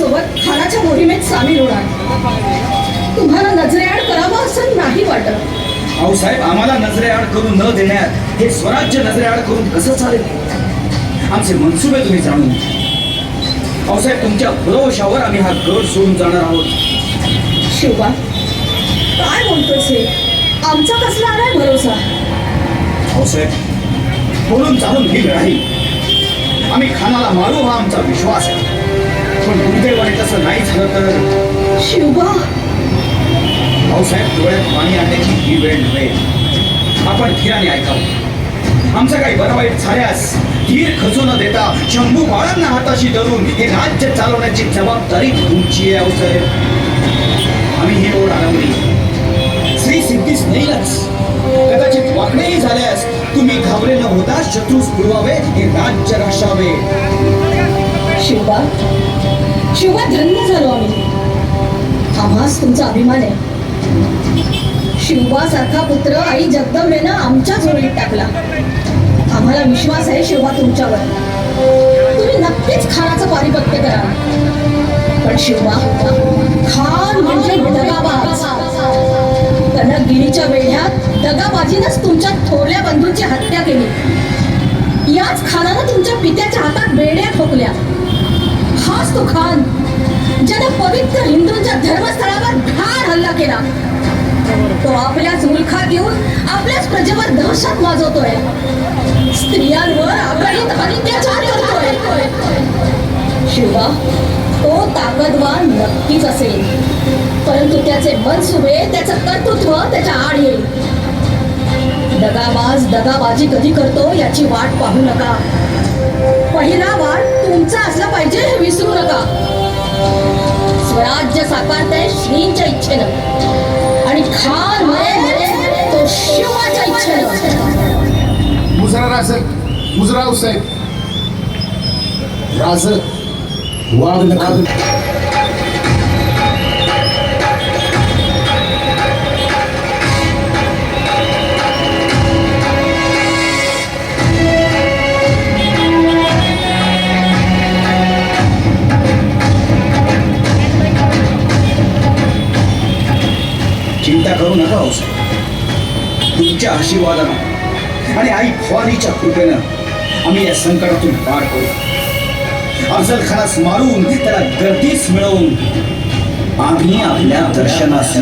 सोबत खानाच्या मोहिमेत सामील होणार. तुम्हाला नजरेआड करावं असं नाही वाटत. भाऊसाहेब आम्हाला नजरेआड करून न देण्यात हे स्वराज्य नजरेआड करून कसं चालेल? आमचे मनसुबे तुम्ही जाणून घ्या. भाऊसाहेब तुमच्या भरोशावर आम्ही हा गड सोडून जाणार आहोत. शिवबा काय बोलतोस हे? आमचा कसला आलाय भरोसा? भाऊसाहेब बोलून चालून ही लढाई. आम्ही खानाला मारू हा आमचा विश्वास आहे. पण दुर्दैवाने तसं नाही झालं तर? शिवबा? भाऊसाहेब डोळ्यात पाणी आणण्याची ही वेळ नव्हे. आपण धीराने ऐकावं. आमचं काही बरं वाईट झाल्यास धीर खचू न देता शंभू बाळांना हाताशी धरून हे राज्य चालवण्याची जबाबदारी तुमची आहे भाऊसाहेब आम्ही ही ओढ आरंभली. श्री सिद्धीस नेईलच. कदाचित वाकडेही झाल्यास तुम्ही घाबरे न होता शत्रूस पुरवावे हे राज्य राशावे शिवबा. शिवबा धन्य झालो आम्ही. आम्हास तुमचा अभिमान आहे. शिवबा सारखा पुत्र आई जगदंबेनं आमच्या जोडीत टाकला. आम्हाला विश्वास आहे शिवबा तुमच्यावर. तुम्ही नक्कीच खानाचं पारिपत्य करा. पण शिवबा खान म्हणजे दगाबाज. कनकगिरीच्या वेढ्यात दगाबाजीनंच तुमच्या थोरल्या बंधूंची हत्या केली. याच खानानं तुमच्या पित्याच्या हातात बेड्या ठोकल्या. हाच तो खान ज्यानं पवित्र हिंदूंच्या धर्मस्थळावर घाण हल्ला केला. तो आपल्याच मुलखात येऊन आपल्याच प्रजेवर दहशत माजवतोय. स्त्रियांवर अगणित अत्याचार करतोय. शिवा तो ताकदवान नक्कीच असेल. परंतु त्याचे मनसुबे त्याचं कर्तृत्व त्याच्या आड येईल. दगाबाज दगाबाजी कधी करतो याची वाट पाहू नका. पहिला वाट तुमचा असला साकारते श्रींच्या इच्छेनं. आणि खान मरे तो शिवाच्या इच्छेनं. मुजरा राजक मुजराव साहेब. राजक वाघ चिंता करू नका हो, भाऊसाहेब तुमच्या आशीर्वादानं आणि आई भवानीच्या कृपेनं आम्ही या संकटातून पार करू अफजल खानास मारून त्याला गर्दीच मिळवून आम्ही आपल्या दर्शनास